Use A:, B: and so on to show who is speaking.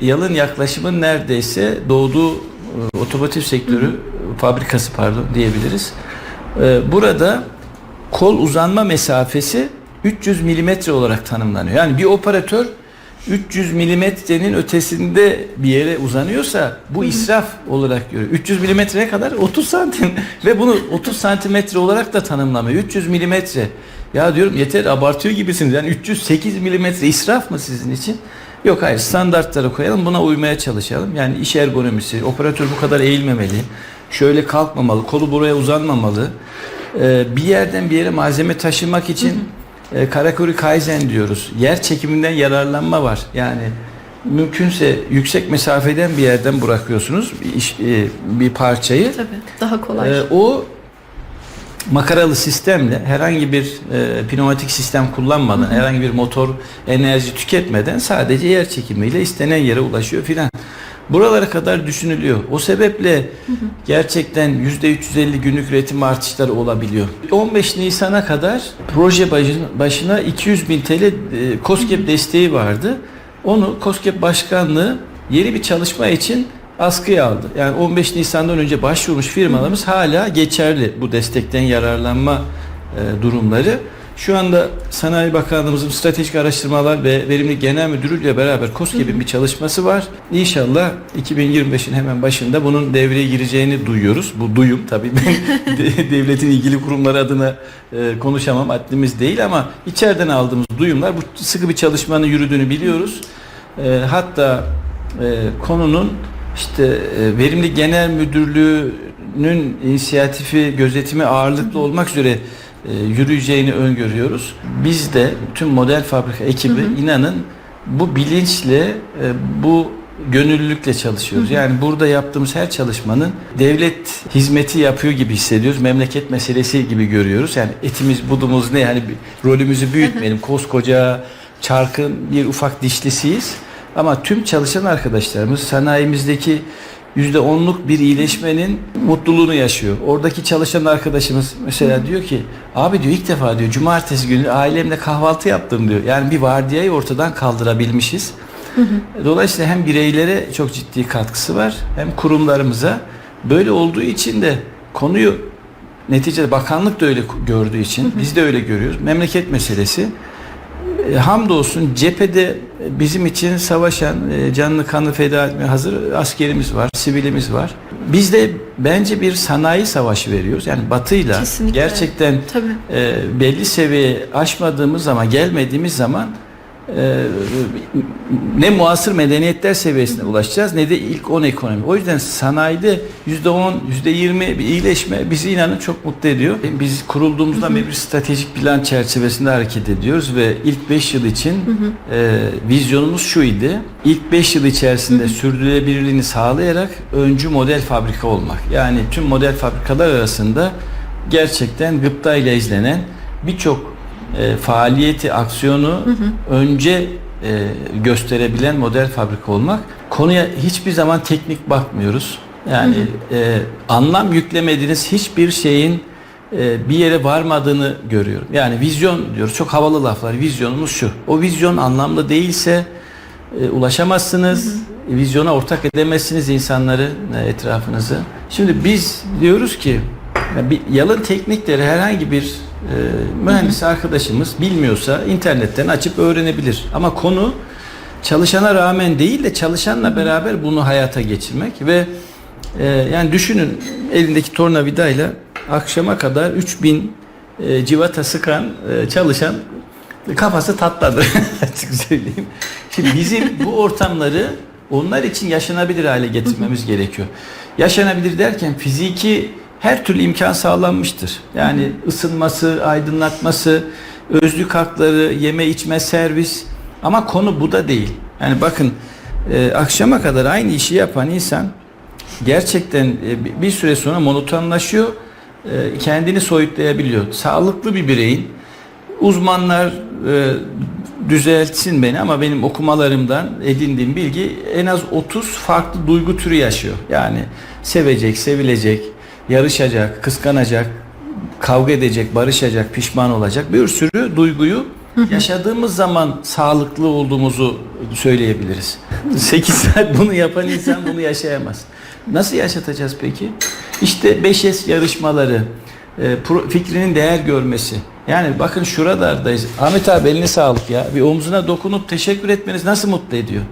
A: yalın yaklaşımın neredeyse doğduğu e, otomotiv sektörü fabrikası pardon diyebiliriz. E, burada kol uzanma mesafesi 300 milimetre olarak tanımlanıyor. Yani bir operatör 300 milimetrenin ötesinde bir yere uzanıyorsa bu israf olarak görüyor. 300 milimetreye kadar 30 santim ve bunu 30 santimetre olarak da tanımlamıyor. 300 milimetre. Ya diyorum yeter abartıyor gibisiniz. Yani 308 milimetre israf mı sizin için? Yok hayır standartlara koyalım buna uymaya çalışalım. Yani iş ergonomisi, operatör bu kadar eğilmemeli, şöyle kalkmamalı, kolu buraya uzanmamalı. Ee, bir yerden bir yere malzeme taşımak için e, Karakuri Kaizen diyoruz. Yer çekiminden yararlanma var. Yani mümkünse yüksek mesafeden bir yerden bırakıyorsunuz bir, iş, e, bir parçayı.
B: Tabii daha kolay.
A: Ee, o makaralı sistemle herhangi bir e, pneumatik sistem kullanmadan, herhangi bir motor enerji tüketmeden sadece yer çekimiyle istenen yere ulaşıyor filan. Buralara kadar düşünülüyor. O sebeple gerçekten %350 günlük üretim artışları olabiliyor. 15 Nisan'a kadar proje başına, başına 200 bin TL e, COSGAP desteği vardı. Onu COSGAP Başkanlığı yeni bir çalışma için askıya aldı. Yani 15 Nisan'dan önce başvurmuş firmalarımız hala geçerli bu destekten yararlanma e, durumları. Şu anda Sanayi Bakanlığımızın Stratejik Araştırmalar ve Verimli Genel Müdürü ile beraber COSGAP'in bir çalışması var. İnşallah 2025'in hemen başında bunun devreye gireceğini duyuyoruz. Bu duyum tabii ben de- devletin ilgili kurumları adına e, konuşamam haddimiz değil ama içeriden aldığımız duyumlar bu sıkı bir çalışmanın yürüdüğünü biliyoruz. E, hatta e, konunun işte e, Verimli Genel Müdürlüğü'nün inisiyatifi, gözetimi ağırlıklı olmak üzere e, yürüyeceğini öngörüyoruz. Biz de tüm model fabrika ekibi inanın bu bilinçle, e, bu gönüllülükle çalışıyoruz. Yani burada yaptığımız her çalışmanın devlet hizmeti yapıyor gibi hissediyoruz. Memleket meselesi gibi görüyoruz. Yani etimiz budumuz ne? Yani rolümüzü büyütmeyelim. Koskoca çarkın bir ufak dişlisiyiz. Ama tüm çalışan arkadaşlarımız sanayimizdeki %10'luk bir iyileşmenin mutluluğunu yaşıyor. Oradaki çalışan arkadaşımız mesela diyor ki abi diyor ilk defa diyor cumartesi günü ailemle kahvaltı yaptım diyor. Yani bir vardiyayı ortadan kaldırabilmişiz. Dolayısıyla hem bireylere çok ciddi katkısı var hem kurumlarımıza. Böyle olduğu için de konuyu neticede bakanlık da öyle gördüğü için biz de öyle görüyoruz. Memleket meselesi. E, hamdolsun cephede bizim için savaşan, e, canını kanı feda etmeye hazır askerimiz var, sivilimiz var. Biz de bence bir sanayi savaşı veriyoruz. Yani batıyla
B: Kesinlikle.
A: gerçekten
B: Tabii.
A: e, belli seviye aşmadığımız zaman, gelmediğimiz zaman e, ne muasır medeniyetler seviyesine ulaşacağız ne de ilk 10 ekonomi. O yüzden sanayide %10, %20 bir iyileşme bizi inanın çok mutlu ediyor. Biz kurulduğumuzdan beri bir stratejik plan çerçevesinde hareket ediyoruz ve ilk 5 yıl için e, vizyonumuz şu idi. İlk 5 yıl içerisinde sürdürülebilirliğini sağlayarak öncü model fabrika olmak. Yani tüm model fabrikalar arasında gerçekten gıpta ile izlenen birçok e, faaliyeti, aksiyonu önce e, gösterebilen model fabrika olmak. Konuya hiçbir zaman teknik bakmıyoruz. Yani e, anlam yüklemediğiniz hiçbir şeyin e, bir yere varmadığını görüyorum. Yani vizyon diyoruz. Çok havalı laflar. Vizyonumuz şu. O vizyon anlamlı değilse e, ulaşamazsınız. Vizyona ortak edemezsiniz insanları, e, etrafınızı. Şimdi biz diyoruz ki ya bir yalın teknikleri herhangi bir e, mühendis arkadaşımız bilmiyorsa internetten açıp öğrenebilir. Ama konu çalışana rağmen değil de çalışanla beraber bunu hayata geçirmek ve e, yani düşünün elindeki tornavidayla akşama kadar 3000 e, civata sıkan e, çalışan kafası tatladı açık söyleyeyim. Şimdi bizim bu ortamları onlar için yaşanabilir hale getirmemiz gerekiyor. Yaşanabilir derken fiziki her türlü imkan sağlanmıştır. Yani ısınması, aydınlatması, özlük hakları, yeme içme servis ama konu bu da değil. Yani bakın e, akşama kadar aynı işi yapan insan gerçekten e, bir- süre sonra monotonlaşıyor, e, kendini soyutlayabiliyor. Sağlıklı bir bireyin uzmanlar e, düzeltsin beni ama benim okumalarımdan edindiğim bilgi en az 30 farklı duygu türü yaşıyor. Yani sevecek, sevilecek, yarışacak, kıskanacak, kavga edecek, barışacak, pişman olacak bir sürü duyguyu yaşadığımız zaman sağlıklı olduğumuzu söyleyebiliriz. 8 saat bunu yapan insan bunu yaşayamaz. Nasıl yaşatacağız peki? İşte 5S yarışmaları, e, fikrinin değer görmesi. Yani bakın şuralardayız. Ahmet abi eline sağlık ya. Bir omzuna dokunup teşekkür etmeniz nasıl mutlu ediyor?